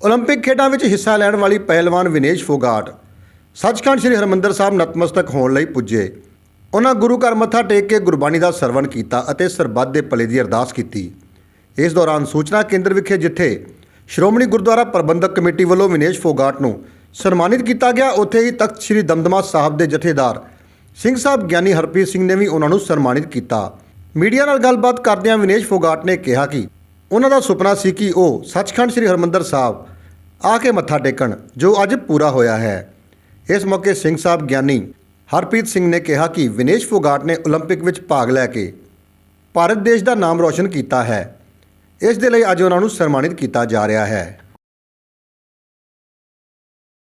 올림픽 ਖੇਡਾਂ ਵਿੱਚ ਹਿੱਸਾ ਲੈਣ ਵਾਲੀ ਪਹਿਲਵਾਨ ਵਿਨੇਸ਼ ਫੋਗਾਟ ਸੱਚਖੰਡ ਸ੍ਰੀ ਹਰਿਮੰਦਰ ਸਾਹਿਬ ਨਤਮਸਤਕ ਹੋਣ ਲਈ ਪੁੱਜੇ ਉਹਨਾਂ ਗੁਰੂ ਘਰ ਮੱਥਾ ਟੇਕ ਕੇ ਗੁਰਬਾਣੀ ਦਾ ਸਰਵਣ ਕੀਤਾ ਅਤੇ ਸਰਬੱਤ ਦੇ ਭਲੇ ਦੀ ਅਰਦਾਸ ਕੀਤੀ ਇਸ ਦੌਰਾਨ ਸੂਚਨਾ ਕੇਂਦਰ ਵਿਖੇ ਜਿੱਥੇ ਸ਼੍ਰੋਮਣੀ ਗੁਰਦੁਆਰਾ ਪ੍ਰਬੰਧਕ ਕਮੇਟੀ ਵੱਲੋਂ ਵਿਨੇਸ਼ ਫੋਗਾਟ ਨੂੰ ਸਨਮਾਨਿਤ ਕੀਤਾ ਗਿਆ ਉੱਥੇ ਹੀ ਤਖਤ ਸ੍ਰੀ ਦਮਦਮਾ ਸਾਹਿਬ ਦੇ ਜਥੇਦਾਰ ਸਿੰਘ ਸਾਹਿਬ ਗਿਆਨੀ ਹਰਪ੍ਰੀਤ ਸਿੰਘ ਨੇ ਵੀ ਉਹਨਾਂ ਨੂੰ ਸਨਮਾਨਿਤ ਕੀਤਾ ਮੀਡੀਆ ਨਾਲ ਗੱਲਬਾਤ ਕਰਦਿਆਂ ਵਿਨੇਸ਼ ਫੋਗਾਟ ਨੇ ਕਿਹਾ ਕਿ ਉਹਨਾਂ ਦਾ ਸੁਪਨਾ ਸੀ ਕਿ ਉਹ ਸੱਚਖੰਡ ਸ੍ਰੀ ਹਰਿਮੰਦਰ ਸਾਹਿਬ ਆ ਕੇ ਮੱਥਾ ਟੇਕਣ ਜੋ ਅੱਜ ਪੂਰਾ ਹੋਇਆ ਹੈ ਇਸ ਮੌਕੇ ਸਿੰਘ ਸਾਹਿਬ ਗਿਆਨੀ ਹਰਪ੍ਰੀਤ ਸਿੰਘ ਨੇ ਕਿਹਾ ਕਿ ਵਿਨੇਸ਼ ਫੋਗਾਟ ਨੇ 올림픽 ਵਿੱਚ ਭਾਗ ਲੈ ਕੇ ਭਾਰਤ ਦੇਸ਼ ਦਾ ਨਾਮ ਰੌਸ਼ਨ ਕੀਤਾ ਹੈ ਇਸ ਦੇ ਲਈ ਅੱਜ ਉਹਨਾਂ ਨੂੰ ਸਨਮਾਨਿਤ ਕੀਤਾ ਜਾ ਰਿਹਾ ਹੈ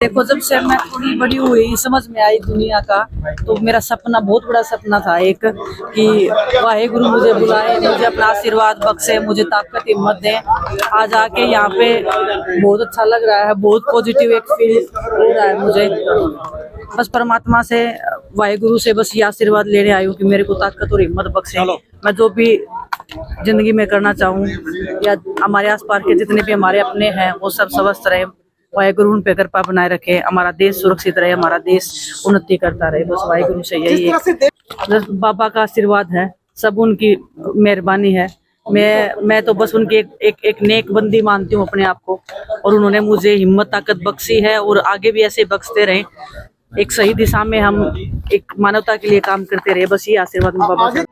देखो जब से मैं थोड़ी बड़ी हुई समझ में आई दुनिया का तो मेरा सपना बहुत बड़ा सपना था एक कि वाहे गुरु मुझे बुलाए मुझे अपना आशीर्वाद बख्शे मुझे ताकत हिम्मत दे। आज आके यहाँ पे बहुत अच्छा लग रहा है बहुत पॉजिटिव एक फील हो रहा है मुझे। बस परमात्मा से वाहे गुरु से बस ये आशीर्वाद लेने आई हूँ कि मेरे को ताकत और हिम्मत बख्शे। मैं जो भी ज़िंदगी में करना चाहूँ या हमारे आसपास के जितने भी हमारे अपने हैं वो सब स्वस्थ रहे। वाहेगुरु उन पे कृपा बनाए रखे हमारा देश सुरक्षित रहे हमारा देश उन्नति करता रहे। बस वाहेगुरु से यही है बाबा का आशीर्वाद है सब उनकी मेहरबानी है। मैं मैं तो बस उनकी एक, एक एक नेक बंदी मानती हूँ अपने आप को और उन्होंने मुझे हिम्मत ताकत बख्शी है और आगे भी ऐसे बख्शते रहे। एक सही दिशा में हम एक मानवता के लिए काम करते रहे बस ये आशीर्वाद मैं बाबा